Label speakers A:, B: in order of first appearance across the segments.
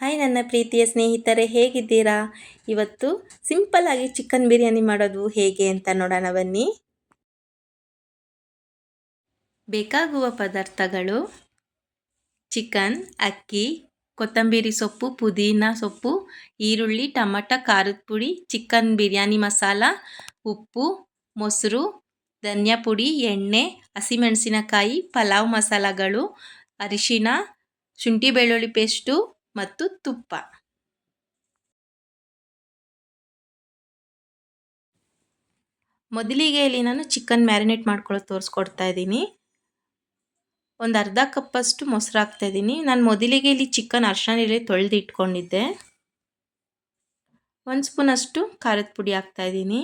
A: Hi ನನ್ನ ಪ್ರೀತಿಯ ಸ್ನೇಹಿತರೆ, ಹೇಗಿದ್ದೀರಾ? ಇವತ್ತು ಸಿಂಪಲ್ಲಾಗಿ ಚಿಕನ್ ಬಿರಿಯಾನಿ ಮಾಡೋದು ಹೇಗೆ ಅಂತ ನೋಡೋಣ ಬನ್ನಿ. ಬೇಕಾಗುವ ಪದಾರ್ಥಗಳು ಚಿಕನ್, ಅಕ್ಕಿ, ಕೊತ್ತಂಬರಿ ಸೊಪ್ಪು, ಪುದೀನ ಸೊಪ್ಪು, ಈರುಳ್ಳಿ, ಟಮಟ, ಖಾರದ ಪುಡಿ, ಚಿಕನ್ ಬಿರಿಯಾನಿ ಮಸಾಲ, ಉಪ್ಪು, ಮೊಸರು, ಧನಿಯಾ ಪುಡಿ, ಎಣ್ಣೆ, ಹಸಿಮೆಣಸಿನಕಾಯಿ, ಪಲಾವ್ ಮಸಾಲಗಳು ಅರಿಶಿನ ಶುಂಠಿ ಬೆಳ್ಳುಳ್ಳಿ ಪೇಸ್ಟು ಮತ್ತು ತುಪ್ಪ. ಮೊದಲಿಗೆ ಇಲ್ಲಿ ನಾನು ಚಿಕನ್ ಮ್ಯಾರಿನೇಟ್ ಮಾಡ್ಕೊಳ್ಳೋದು ತೋರಿಸ್ಕೊಡ್ತಾ ಇದ್ದೀನಿ. ಒಂದು ಅರ್ಧ ಕಪ್ಪಷ್ಟು ಮೊಸರು ಹಾಕ್ತಾ ಇದ್ದೀನಿ. ನಾನು ಮೊದಲಿಗೆ ಇಲ್ಲಿ ಚಿಕನ್ ಅರ್ಶನ ಇಲ್ಲಿ ತೊಳೆದು ಇಟ್ಕೊಂಡಿದ್ದೆ. ಒಂದು ಸ್ಪೂನಷ್ಟು ಖಾರದ ಪುಡಿ ಹಾಕ್ತಾ ಇದ್ದೀನಿ.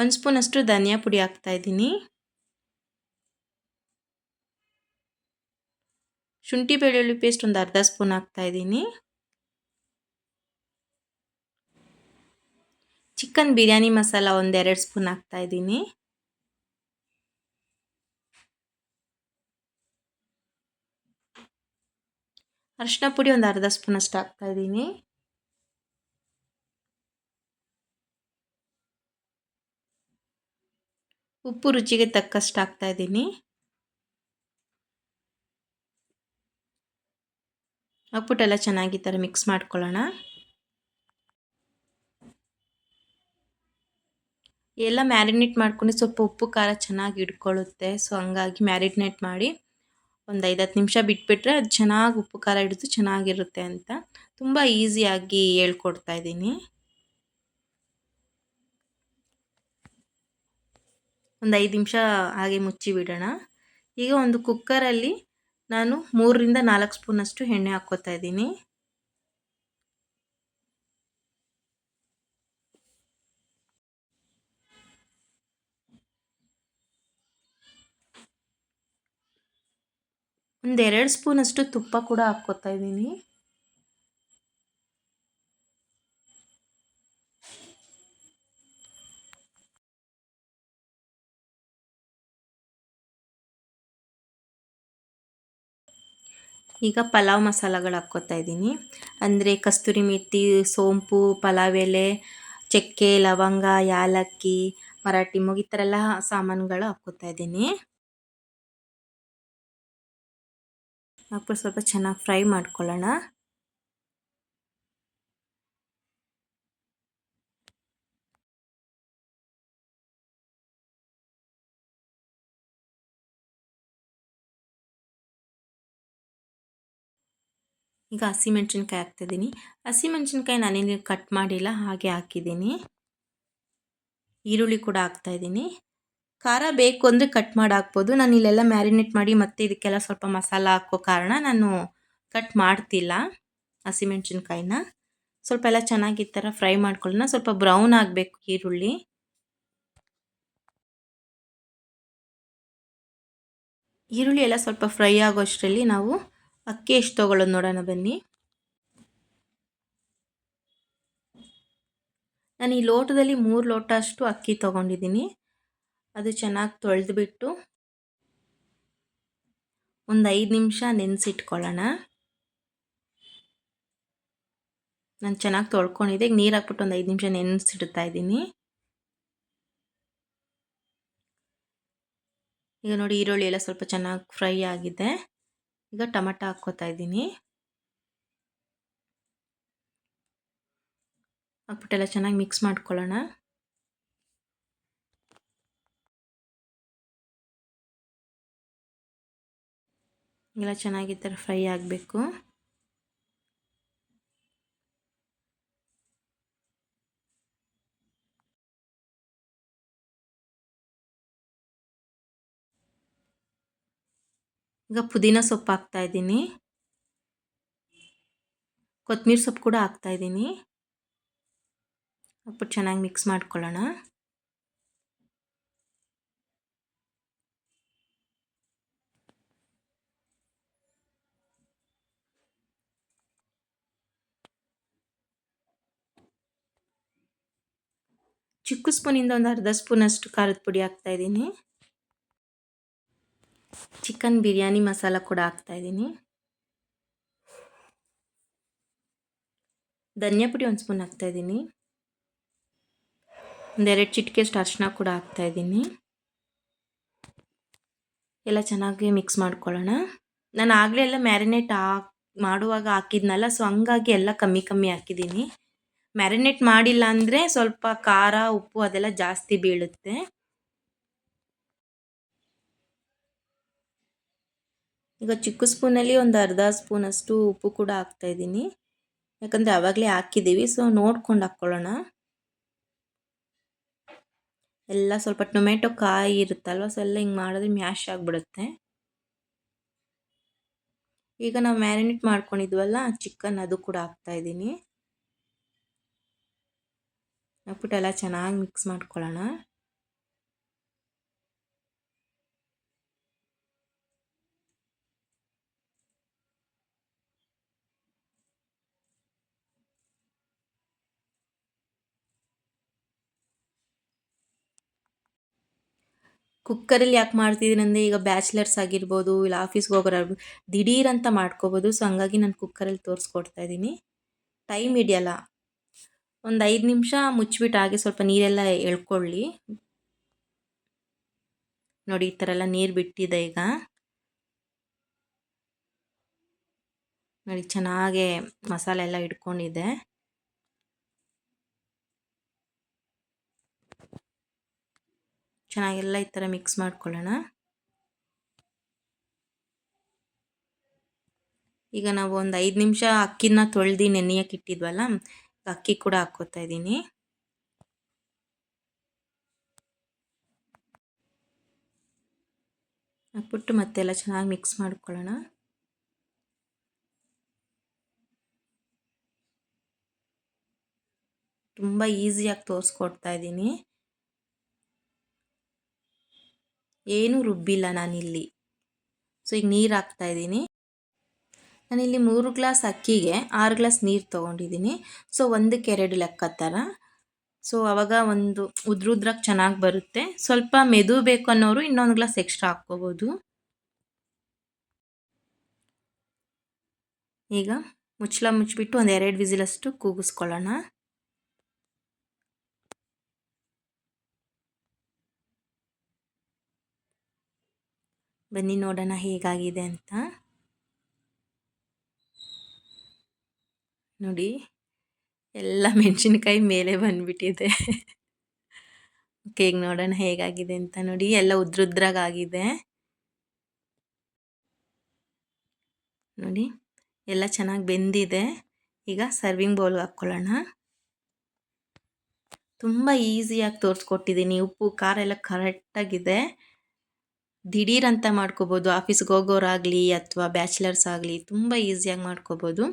A: ಒಂದು ಸ್ಪೂನಷ್ಟು ಧನಿಯಾ ಪುಡಿ ಹಾಕ್ತಾ ಇದ್ದೀನಿ. ಶುಂಠಿ ಬೆಳ್ಳುಳ್ಳಿ ಪೇಸ್ಟ್ ಒಂದು ಅರ್ಧ ಸ್ಪೂನ್ ಹಾಕ್ತಾ ಇದ್ದೀನಿ. ಚಿಕನ್ ಬಿರಿಯಾನಿ ಮಸಾಲ ಒಂದೆರಡು ಸ್ಪೂನ್ ಹಾಕ್ತಾ ಇದ್ದೀನಿ. ಅರಿಶಿನ ಪುಡಿ ಒಂದು ಅರ್ಧ ಸ್ಪೂನ್ ಅಷ್ಟು ಹಾಕ್ತಾ ಇದ್ದೀನಿ. ಉಪ್ಪು ರುಚಿಗೆ ತಕ್ಕಷ್ಟು ಹಾಕ್ತಾ ಇದ್ದೀನಿ. ಹಾಕ್ಬಿಟ್ಟೆಲ್ಲ ಚೆನ್ನಾಗಿ ಥರ ಮಿಕ್ಸ್ ಮಾಡ್ಕೊಳ್ಳೋಣ. ಎಲ್ಲ ಮ್ಯಾರಿನೇಟ್ ಮಾಡ್ಕೊಂಡು ಸ್ವಲ್ಪ ಉಪ್ಪು, ಖಾರ ಚೆನ್ನಾಗಿ ಇಟ್ಕೊಳ್ಳುತ್ತೆ. ಸೊ ಹಂಗಾಗಿ ಮ್ಯಾರಿನೇಟ್ ಮಾಡಿ ಒಂದು ಐದು, ಹತ್ತು ನಿಮಿಷ ಬಿಟ್ಬಿಟ್ರೆ ಅದು ಚೆನ್ನಾಗಿ ಉಪ್ಪು, ಖಾರ ಹಿಡಿದು ಚೆನ್ನಾಗಿರುತ್ತೆ ಅಂತ ತುಂಬ ಈಸಿಯಾಗಿ ಹೇಳ್ಕೊಡ್ತಾ ಇದ್ದೀನಿ. ಒಂದು ಐದು ನಿಮಿಷ ಹಾಗೆ ಮುಚ್ಚಿಬಿಡೋಣ. ಈಗ ಒಂದು ಕುಕ್ಕರಲ್ಲಿ ನಾನು ಮೂರರಿಂದ ನಾಲ್ಕು ಸ್ಪೂನಷ್ಟು ಎಣ್ಣೆ ಹಾಕ್ಕೋತಾ ಇದ್ದೀನಿ. ಒಂದೆರಡು ಸ್ಪೂನಷ್ಟು ತುಪ್ಪ ಕೂಡ ಹಾಕ್ಕೋತಾ ಇದ್ದೀನಿ. ಈಗ ಪಲಾವ್ ಮಸಾಲಗಳು ಹಾಕ್ಕೋತಾ ಇದ್ದೀನಿ. ಅಂದರೆ ಕಸ್ತೂರಿ ಮೆಥಿ ಸೋಂಪು, ಪಲಾವ್ ಎಲೆ, ಚಕ್ಕೆ, ಲವಂಗ, ಯಾಲಕ್ಕಿ, ಮರಾಠಿ ಮೊಗ್ ಈ ಥರ ಎಲ್ಲ ಸಾಮಾನುಗಳು ಹಾಕ್ಕೋತಾ ಇದ್ದೀನಿ. ಹಾಕ್ಬಿಟ್ಟು ಸ್ವಲ್ಪ ಚೆನ್ನಾಗಿ ಫ್ರೈ ಮಾಡ್ಕೊಳ್ಳೋಣ. ಈಗ ಹಸಿಮೆಣ್ಸಿನ್ಕಾಯಿ ಹಾಕ್ತಿದ್ದೀನಿ. ಹಸಿಮೆಣ್ಸಿನ್ಕಾಯಿ ನಾನೇನು ಕಟ್ ಮಾಡಿಲ್ಲ, ಹಾಗೆ ಹಾಕಿದ್ದೀನಿ. ಈರುಳ್ಳಿ ಕೂಡ ಹಾಕ್ತಾಯಿದ್ದೀನಿ ಖಾರ ಬೇಕು ಅಂದರೆ ಕಟ್ ಮಾಡಿ ಹಾಕ್ಬೋದು. ನಾನು ಇಲ್ಲೆಲ್ಲ ಮ್ಯಾರಿನೇಟ್ ಮಾಡಿ ಮತ್ತೆ ಇದಕ್ಕೆಲ್ಲ ಸ್ವಲ್ಪ ಮಸಾಲ ಹಾಕೋ ಕಾರಣ ನಾನು ಕಟ್ ಮಾಡ್ತಿಲ್ಲ ಹಸಿಮೆಣ್ಸಿನ್ಕಾಯಿನ ಸ್ವಲ್ಪ ಎಲ್ಲ ಚೆನ್ನಾಗಿ ಈ ಥರ ಫ್ರೈ ಮಾಡ್ಕೊಳ್ಳೋಣ. ಸ್ವಲ್ಪ ಬ್ರೌನ್ ಆಗಬೇಕು ಈರುಳ್ಳಿ. ಈರುಳ್ಳಿ ಎಲ್ಲ ಸ್ವಲ್ಪ ಫ್ರೈ ಆಗೋ ಅಷ್ಟರಲ್ಲಿ ನಾವು ಅಕ್ಕಿ ಎಷ್ಟು ತೊಗೊಳ್ಳೋದು ನೋಡೋಣ ಬನ್ನಿ. ನಾನು ಈ ಲೋಟದಲ್ಲಿ ಮೂರು ಲೋಟ ಅಷ್ಟು ಅಕ್ಕಿ ತೊಗೊಂಡಿದ್ದೀನಿ. ಅದು ಚೆನ್ನಾಗಿ ತೊಳೆದುಬಿಟ್ಟು ಒಂದು ಐದು ನಿಮಿಷ ನೆನೆಸಿಟ್ಕೊಳ್ಳೋಣ. ನಾನು ಚೆನ್ನಾಗಿ ತೊಳ್ಕೊಂಡಿದ್ದೆ. ಈಗ ನೀರು ಹಾಕ್ಬಿಟ್ಟು ಒಂದು ಐದು ನಿಮಿಷ ನೆನೆಸಿಡ್ತಾ ಇದ್ದೀನಿ. ಈಗ ನೋಡಿ ಈರುಳ್ಳಿ ಎಲ್ಲ ಸ್ವಲ್ಪ ಚೆನ್ನಾಗಿ ಫ್ರೈ ಆಗಿದೆ. ಈಗ ಟೊಮೆಟೊ ಹಾಕ್ಕೋತಾ ಇದ್ದೀನಿ. ಹಾಕ್ಬಿಟ್ಟೆಲ್ಲ ಚೆನ್ನಾಗಿ ಮಿಕ್ಸ್ ಮಾಡ್ಕೊಳ್ಳೋಣ. ಎಲ್ಲ ಚೆನ್ನಾಗಿ ಥರ ಫ್ರೈ ಆಗಬೇಕು. ಈಗ ಪುದೀನ ಸೊಪ್ಪು ಹಾಕ್ತಾ ಇದ್ದೀನಿ. ಕೊತ್ತಂಬರಿ ಸೊಪ್ಪು ಕೂಡ ಹಾಕ್ತಾ ಇದ್ದೀನಿ. ಹಾಕ್ಬಿಟ್ಟು ಚೆನ್ನಾಗಿ ಮಿಕ್ಸ್ ಮಾಡ್ಕೊಳ್ಳೋಣ. ಚಿಕ್ಕ ಸ್ಪೂನಿಂದ ಒಂದು ಅರ್ಧ ಸ್ಪೂನಷ್ಟು ಖಾರದ ಪುಡಿ ಹಾಕ್ತಾ ಇದ್ದೀನಿ. ಚಿಕನ್ ಬಿರಿಯಾನಿ ಮಸಾಲ ಕೂಡ ಹಾಕ್ತಾಯಿದ್ದೀನಿ ಧನಿಯಾ ಪುಡಿ ಒಂದು ಸ್ಪೂನ್ ಹಾಕ್ತಾಯಿದ್ದೀನಿ ಒಂದೆರಡು ಚಿಟಿಕೆಷ್ಟು ಅರಿಶಿನ ಕೂಡ ಹಾಕ್ತಾ ಇದ್ದೀನಿ. ಎಲ್ಲ ಚೆನ್ನಾಗಿ ಮಿಕ್ಸ್ ಮಾಡ್ಕೊಳ್ಳೋಣ. ನಾನು ಆಗಲೇ ಎಲ್ಲ ಮ್ಯಾರಿನೇಟ್ ಹಾಕ್ ಮಾಡುವಾಗ ಹಾಕಿದ್ನಲ್ಲ ಸೊ ಹಂಗಾಗಿ ಎಲ್ಲ ಕಮ್ಮಿ ಕಮ್ಮಿ ಹಾಕಿದ್ದೀನಿ. ಮ್ಯಾರಿನೇಟ್ ಮಾಡಿಲ್ಲ ಅಂದರೆ ಸ್ವಲ್ಪ ಖಾರ, ಉಪ್ಪು ಅದೆಲ್ಲ ಜಾಸ್ತಿ ಬೀಳುತ್ತೆ. ಈಗ ಚಿಕ್ಕ ಸ್ಪೂನಲ್ಲಿ ಒಂದು ಅರ್ಧ ಸ್ಪೂನಷ್ಟು ಉಪ್ಪು ಕೂಡ ಹಾಕ್ತಾಯಿದ್ದೀನಿ ಯಾಕಂದರೆ ಆವಾಗಲೇ ಹಾಕಿದ್ದೀವಿ, ಸೊ ನೋಡ್ಕೊಂಡು ಹಾಕ್ಕೊಳ್ಳೋಣ. ಎಲ್ಲ ಸ್ವಲ್ಪ ಟೊಮೆಟೊ ಕಾಯಿ ಇರುತ್ತಲ್ವ, ಸೊ ಎಲ್ಲ ಹಿಂಗೆ ಮಾಡಿದ್ರೆ ಮ್ಯಾಶ್ ಆಗಿಬಿಡುತ್ತೆ. ಈಗ ನಾವು ಮ್ಯಾರಿನೇಟ್ ಮಾಡ್ಕೊಂಡಿದ್ವಲ್ಲ, ಚಿಕನ್ ಅದು ಕೂಡ ಹಾಕ್ತಾಯಿದ್ದೀನಿ ಹಾಕ್ಬಿಟ್ಟು ಎಲ್ಲ ಚೆನ್ನಾಗಿ ಮಿಕ್ಸ್ ಮಾಡ್ಕೊಳ್ಳೋಣ. ಕುಕ್ಕರಲ್ಲಿ ಯಾಕೆ ಮಾಡ್ತಿದ್ದೀನಿ ಅಂದರೆ ಈಗ ಬ್ಯಾಚ್ಲರ್ಸ್ ಆಗಿರ್ಬೋದು ಇಲ್ಲ ಆಫೀಸ್ಗೆ ಹೋಗೋರು ದಿಢೀರ್ ಅಂತ ಮಾಡ್ಕೋಬೋದು. ಸೊ ಹಂಗಾಗಿ ನಾನು ಕುಕ್ಕರಲ್ಲಿ ತೋರಿಸ್ಕೊಡ್ತಾ ಇದ್ದೀನಿ ಟೈಮ್ ಹಿಡಿಯಲ್ಲ. ಒಂದು ಐದು ನಿಮಿಷ ಮುಚ್ಚಿಬಿಟ್ಟು ಹಾಗೆ ಸ್ವಲ್ಪ ನೀರೆಲ್ಲ ಎಳ್ಕೊಳ್ಳಿ. ನೋಡಿ, ಈ ಥರ ಎಲ್ಲ ನೀರು ಬಿಟ್ಟಿದೆ ಈಗ. ನೋಡಿ, ಚೆನ್ನಾಗೆ ಮಸಾಲೆ ಎಲ್ಲ ಇಟ್ಕೊಂಡಿದೆ ಚೆನ್ನಾಗೆಲ್ಲ ಈ ಥರ ಮಿಕ್ಸ್ ಮಾಡ್ಕೊಳ್ಳೋಣ. ಈಗ ನಾವು ಒಂದು ಐದು ನಿಮಿಷ ಅಕ್ಕಿನ ತೊಳೆದು ನೆನೆಯಕ್ಕೆ ಇಟ್ಟಿದ್ವಲ್ಲ ಅಕ್ಕಿ ಕೂಡ ಹಾಕ್ಕೋತಾ ಇದ್ದೀನಿ. ಹಾಕ್ಬಿಟ್ಟು ಮತ್ತೆಲ್ಲ ಚೆನ್ನಾಗಿ ಮಿಕ್ಸ್ ಮಾಡ್ಕೊಳ್ಳೋಣ. ತುಂಬ ಈಸಿಯಾಗಿ ತೋರಿಸ್ಕೊಡ್ತಾ ಇದ್ದೀನಿ. ಏನೂ ರುಬ್ಬಿಲ್ಲ ನಾನಿಲ್ಲಿ. ಸೊ ಈಗ ನೀರು ಹಾಕ್ತಾ ಇದ್ದೀನಿ. ನಾನಿಲ್ಲಿ ಮೂರು ಗ್ಲಾಸ್ ಅಕ್ಕಿಗೆ ಆರು ಗ್ಲಾಸ್ ನೀರು ತೊಗೊಂಡಿದ್ದೀನಿ. ಸೊ ಒಂದಕ್ಕೆ ಎರಡು ಲೆಕ್ಕ ಥರ. ಸೊ ಅವಾಗ ಒಂದು ಉದ್ರುದ್ರಾಗಿ ಚೆನ್ನಾಗಿ ಬರುತ್ತೆ. ಸ್ವಲ್ಪ ಮೆದು ಬೇಕು ಅನ್ನೋರು ಇನ್ನೊಂದು ಗ್ಲಾಸ್ ಎಕ್ಸ್ಟ್ರಾ ಹಾಕ್ಕೋಬೋದು. ಈಗ ಮುಚ್ಚಳ ಮುಚ್ಚಿಬಿಟ್ಟು ಒಂದು ಎರಡು ವಿಸಿಲಷ್ಟು ಕೂಗಿಸ್ಕೊಳ್ಳೋಣ. ಬನ್ನಿ ನೋಡೋಣ ಹೇಗಾಗಿದೆ ಅಂತ. ನೋಡಿ, ಎಲ್ಲ ಮೆಣಸಿನ್ಕಾಯಿ ಮೇಲೆ ಬಂದುಬಿಟ್ಟಿದೆ. ಓಕೆ, ಈಗ ನೋಡೋಣ ಹೇಗಾಗಿದೆ ಅಂತ ನೋಡಿ, ಎಲ್ಲ ಉದ್ರುದ್ರಾಗಿದೆ ನೋಡಿ, ಎಲ್ಲ ಚೆನ್ನಾಗಿ ಬೆಂದಿದೆ. ಈಗ ಸರ್ವಿಂಗ್ ಬೌಲ್ಗೆ ಹಾಕ್ಕೊಳ್ಳೋಣ. ತುಂಬ ಈಸಿಯಾಗಿ ತೋರಿಸ್ಕೊಟ್ಟಿದ್ದೀನಿ. ಉಪ್ಪು, ಖಾರ ಎಲ್ಲ ಕರೆಕ್ಟಾಗಿದೆ ದಿಢೀರ್ ಅಂತ ಮಾಡ್ಕೋಬೋದು. ಆಫೀಸ್ಗೆ ಹೋಗೋರಾಗಲಿ ಅಥವಾ ಬ್ಯಾಚುಲರ್ಸ್ ಆಗಲಿ ತುಂಬ ಈಸಿಯಾಗಿ ಮಾಡ್ಕೋಬೋದು.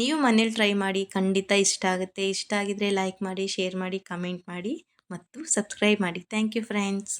A: ನೀವು ಮನೇಲಿ ಟ್ರೈ ಮಾಡಿ, ಖಂಡಿತ ಇಷ್ಟ ಆಗುತ್ತೆ. ಇಷ್ಟ ಆಗಿದ್ರೆ ಲೈಕ್ ಮಾಡಿ ಶೇರ್ ಮಾಡಿ ಕಮೆಂಟ್ ಮಾಡಿ ಮತ್ತು ಸಬ್ಸ್ಕ್ರೈಬ್ ಮಾಡಿ. Thank you friends